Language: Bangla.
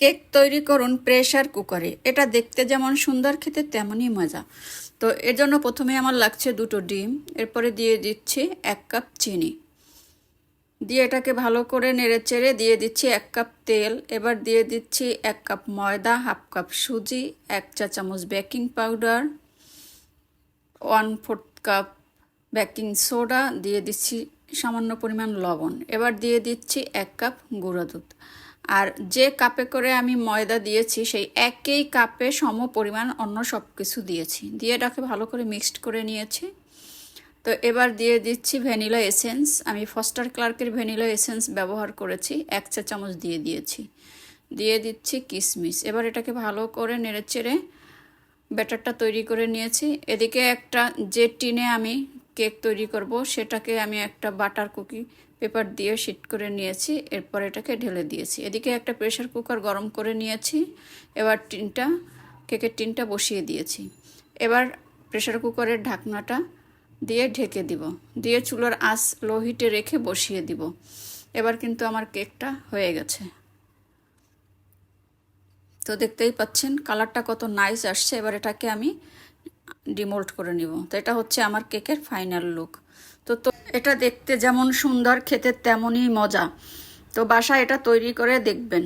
কেক তৈরি করুন প্রেশার কুকারে। এটা দেখতে যেমন সুন্দর, খেতে তেমনই মজা। তো এর জন্য প্রথমে আমার লাগছে দুটো ডিম, এরপরে দিয়ে দিচ্ছি এক কাপ চিনি। দিয়ে এটাকে ভালো করে নেড়ে চেড়ে দিয়ে দিচ্ছি এক কাপ তেল, এবার দিয়ে দিচ্ছি এক কাপ ময়দা, হাফ কাপ সুজি, এক চা চামচ baking powder, one fourth cup baking soda, দিয়ে দিচ্ছি সামান্য পরিমাণ লবণ। এবার দিয়ে দিচ্ছি এক কাপ গুঁড়ো দুধ। আর যে কাপে করে আমি ময়দা দিয়েছি, সেই একই কাপে সম পরিমাণ অন্য সব কিছু দিয়েছি। দিয়ে এটাকে ভালো করে মিক্সড করে নিয়েছি। তো এবার দিয়ে দিচ্ছি ভ্যানিলা এসেন্স। আমি ফস্টার ক্লার্কের ভ্যানিলা এসেন্স ব্যবহার করেছি, এক চা চামচ দিয়ে দিয়েছি। দিয়ে দিচ্ছি কিশমিশ এবার এটাকে ভালো করে নেড়েচেড়ে ব্যাটারটা তৈরি করে নিয়েছি। এদিকে একটা যে টিনে আমি কেক তৈরি করব। সেটাকে আমি একটা বাটার কুকি পেপার দিয়ে শিট করে নিয়েছি। এরপর এটাকে ঢেলে দিয়েছি। এদিকে একটা প্রেশার কুকার গরম করে নিয়েছি। এবার টিনটা, কেকের টিনটা বসিয়ে দিয়েছি। এবার প্রেশার কুকারের ঢাকনাটা দিয়ে ঢেকে দিব। দিয়ে চুলার আঁচ লো হিটে রেখে বসিয়ে দিব। এবার কিন্তু আমার কেকটা হয়ে গেছে। তো দেখতেই পাচ্ছেন, কালারটা কত নাইস আসছে। এবার এটাকে আমি ডিমোল্ড করে নিব। তো এটা হচ্ছে আমার কেকের ফাইনাল লুক তো তো এটা দেখতে যেমন সুন্দর, খেতে তেমনই মজা। তো বাসা এটা তৈরি করে দেখবেন।